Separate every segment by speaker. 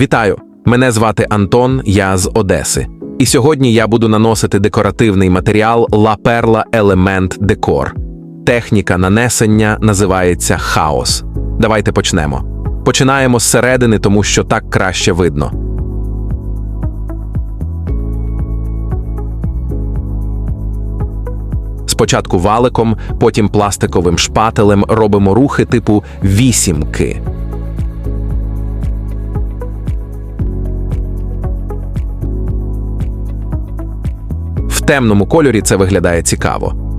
Speaker 1: Вітаю! Мене звати Антон, я з Одеси. І сьогодні я буду наносити декоративний матеріал La Perla Element Decor. Техніка нанесення називається хаос. Давайте почнемо. Починаємо з середини, тому що так краще видно. Спочатку валиком, потім пластиковим шпателем робимо рухи типу вісімки. Темному кольорі це виглядає цікаво.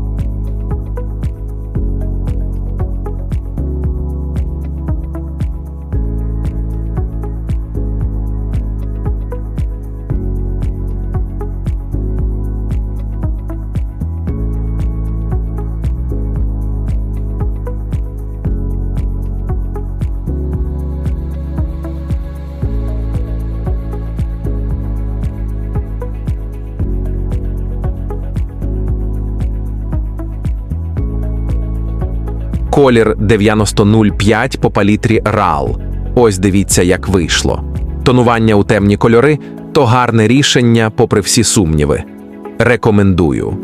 Speaker 1: Колір 9005 по палітрі RAL. Ось дивіться, як вийшло. Тонування у темні кольори то гарне рішення, попри всі сумніви. Рекомендую.